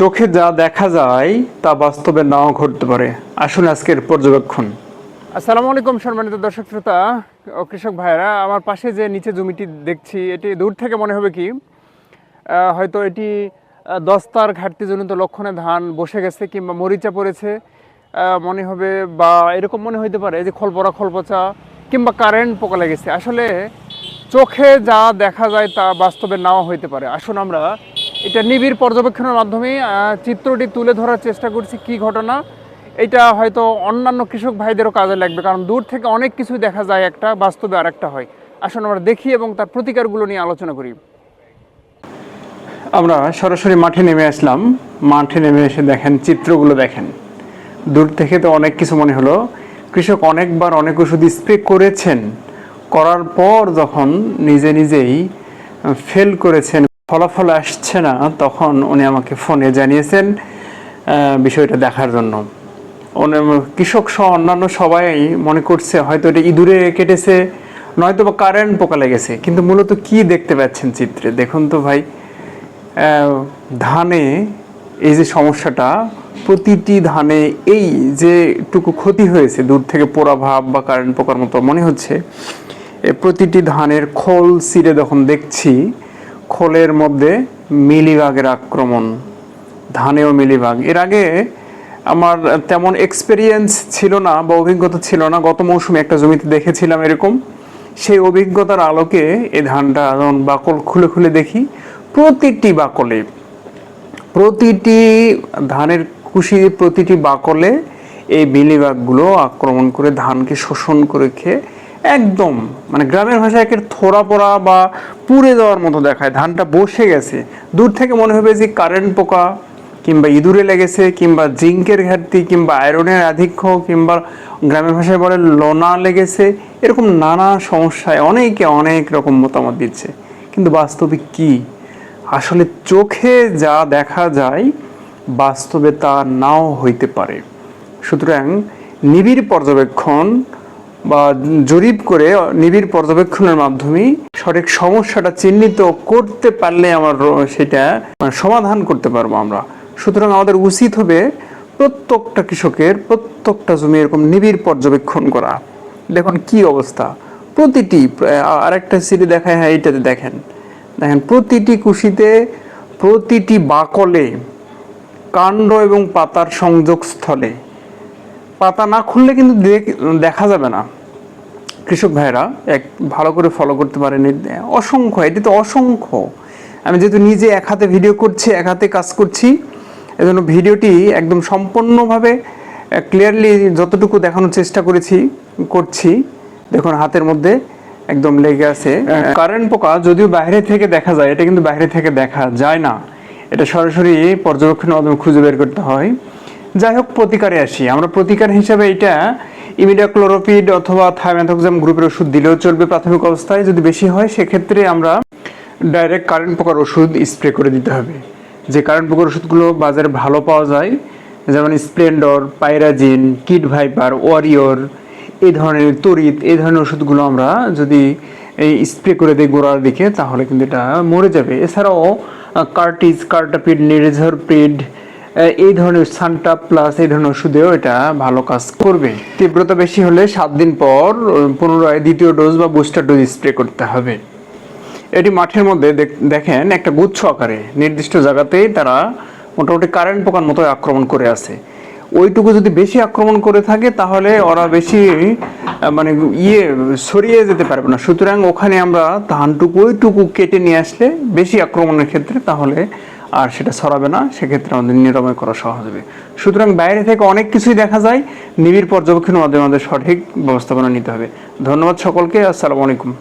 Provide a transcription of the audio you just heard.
চোখে যা দেখা যায়, তা বাস্তবে নাও ঘটতে পারে। আসুন আজকের পর্যবেক্ষণ। আসসালামু আলাইকুম সম্মানিত দর্শক শ্রোতা ও কৃষক ভাইরা আমার পাশে যে নিচে জমিটি দেখছি, এটি দূর থেকে মনে হবে কি? হয়তো এটি দস্তার ঘাটতিজনিত লক্ষণে ধান বসে গেছে কিংবা মরিচা পড়েছে। মনে হবে বা এরকম মনে হইতে পারে যে খলপরা খলপচা কিংবা কারেন্ট পোকা লেগেছে। আসলে চোখে যা দেখা যায়, তা বাস্তবে নাও হইতে পারে। আসুন আমরা এটা নিবিড় পর্যবেক্ষণের মাধ্যমে চিত্রটি তুলে ধরার চেষ্টা করছি কি ঘটনা। এটা হয়তো অন্যান্য কৃষক ভাইদেরও কাজে লাগবে, কারণ দূর থেকে অনেক কিছু দেখা যায় একটা, বাস্তবে আরেকটা হয়। আসুন আমরা দেখি এবং তার প্রতিকারগুলো নিয়ে আলোচনা করি। আমরা সরাসরি মাঠে নেমে আসলাম। মাঠে নেমে এসে দেখেন, চিত্রগুলো দেখেন। দূর থেকে তো অনেক কিছু মনে হলো। কৃষক অনেকবার অনেক ওষুধ স্প্রে করেছেন। করার পর যখন নিজে নিজেই ফেল করেছেন ফলাফল আসছে না, তখন উনি আমাকে ফোনে জানিয়েছেন বিষয়টা দেখার জন্য। কৃষক সহ অন্যান্য সবাই মনে করছে, হয়তো এটা ইঁদুরে কেটেছে নয়তো বা কারেন্ট পোকা লেগেছে, কিন্তু মূলত কি দেখতে পাচ্ছেন চিত্রে? দেখুন তো ভাই ধানে এই যে সমস্যাটা, প্রতিটি ধানে এই যে টুকু ক্ষতি হয়েছে, দূর থেকে পোড়া ভাব বা কারেন্ট পোকার মতো মনে হচ্ছে প্রতিটি ধানের খোল সিরে যখন দেখছি খোলের মধ্যে মিলিবাগের আক্রমণ, ধানেও মিলিবাগ এর আগে আমার তেমন এক্সপেরিয়েন্স ছিল না বা অভিজ্ঞতা ছিল না। গত মৌসুমে একটা জমিতে দেখেছিলাম এরকম। সেই অভিজ্ঞতার আলোকে এ ধানটা যখন বাকল খুলে খুলে দেখি। প্রতিটি বাকলে, প্রতিটি ধানের কুশি প্রতিটি বাকলে এই মিলিবাগগুলো আক্রমণ করে ধানকে শোষণ করে খেয়ে একদম মানে গ্রামের ভাষায় একের থোড়া পড়া বা পুড়ে যাওয়ার মতো দেখায়, ধানটা বসে গেছে। দূর থেকে মনে হবে যে কারেন্ট পোকা, কিংবা ইঁদুরে লেগেছে, কিংবা জিঙ্কের ঘাটতি, কিংবা আয়রনের আধিক্য, কিংবা গ্রামের ভাষায় বলে লোনা লেগেছে, এরকম নানা সমস্যায় অনেকে অনেক রকম মতামত দিচ্ছে। কিন্তু বাস্তবিক কি? আসলে চোখে যা দেখা যায়, বাস্তবে তা নাও হইতে পারে। সুতরাং নিবিড় পর্যবেক্ষণ বা জরিপ করে নিবিড় পর্যবেক্ষণের মাধ্যমে সঠিক সমস্যাটা চিহ্নিত করতে পারলে আমার সেটা মানে সমাধান করতে পারব আমরা। সুতরাং আমাদের উচিত হবে প্রত্যেকটা কৃষকের প্রত্যেকটা জমি এরকম নিবিড় পর্যবেক্ষণ করা। দেখুন কি অবস্থা। প্রতিটি আরেকটা সিটি দেখায় হ্যাঁ এইটাতে দেখেন। দেখেন, প্রতিটি কুশিতে, প্রতিটি বাকলে, কাণ্ড এবং পাতার সংযোগস্থলে। পাতা না খুললে কিন্তু দেখা যাবে না। কৃষক ভাইরা এক ভালো করে ফলো করতে পারেন। অসংখ্য এটি তো অসংখ্য। আমি যেহেতু নিজে এক হাতে ভিডিও করছি এক হাতে কাজ করছি এজন্য ভিডিওটি একদম সম্পূর্ণভাবে ক্লিয়ারলি যতটুকু দেখানোর চেষ্টা করেছি করছি। দেখুন হাতের মধ্যে একদম লেগে আছে। কারেন্ট পোকা যদিও বাইরে থেকে দেখা যায় এটা কিন্তু বাইরে থেকে দেখা যায় না। এটা সরাসরি পর্যবেক্ষণের মাধ্যমে খুঁজে বের করতে হয়। যাই হোক প্রতিকারে আসি। আমরা প্রতিকার হিসাবে এটা ইমিডাক্লোরোপিড অথবা থাইম্যাথোক্সাম গ্রুপের ওষুধ দিলেও চলবে প্রাথমিক অবস্থায়। যদি বেশি হয়, সেক্ষেত্রে আমরা ডাইরেক্ট কারেন্ট পোকার ওষুধ স্প্রে করে দিতে হবে। যে কারেন্ট পোকার ওষুধগুলো বাজারে ভালো পাওয়া যায়, যেমন Splendor, pyrazine kit Viper, Warrior, এই ধরনের তড়িৎ, এই ধরনের ওষুধগুলো আমরা যদি এই স্প্রে করে দিই গোড়ার দিকে, তাহলে কিন্তু এটা মরে যাবে। এছাড়াও কার্টিজ, কার্টাপিড নিরেঝরপিড এই ধরনের সানটা প্লাস এই ধরনের ওষুধেও এটা ভালো কাজ করবে। তীব্রতা বেশি হলে সাত দিন পর পুনরায় দ্বিতীয় ডোজ বা বুস্টার ডোজ স্প্রে করতে হবে। এটি মাঠের মধ্যে দেখ- দেখেন একটা গুচ্ছ আকারে নির্দিষ্ট জায়গাতেই তারা মোটামুটি কারেন্ট পোকার মতো আক্রমণ করে আছে। ওইটুকু যদি বেশি আক্রমণ করে থাকে, তাহলে ওরা বেশি মানে ইয়ে সরিয়ে যেতে পারবে না। সুতরাং ওখানে আমরা ধানটুকু ওইটুকু কেটে নিয়ে আসলে বেশি আক্রমণের ক্ষেত্রে তাহলে আর সেটা ছড়াবে না, সেক্ষেত্রে আমাদের নিরাময় করা সহজ হবে। সুতরাং বাইরে থেকে অনেক কিছুই দেখা যায়, নিবিড় পর্যবেক্ষণের মাধ্যমে আমাদের সঠিক ব্যবস্থাপনা নিতে হবে। ধন্যবাদ সকলকে, আসসালামু আলাইকুম।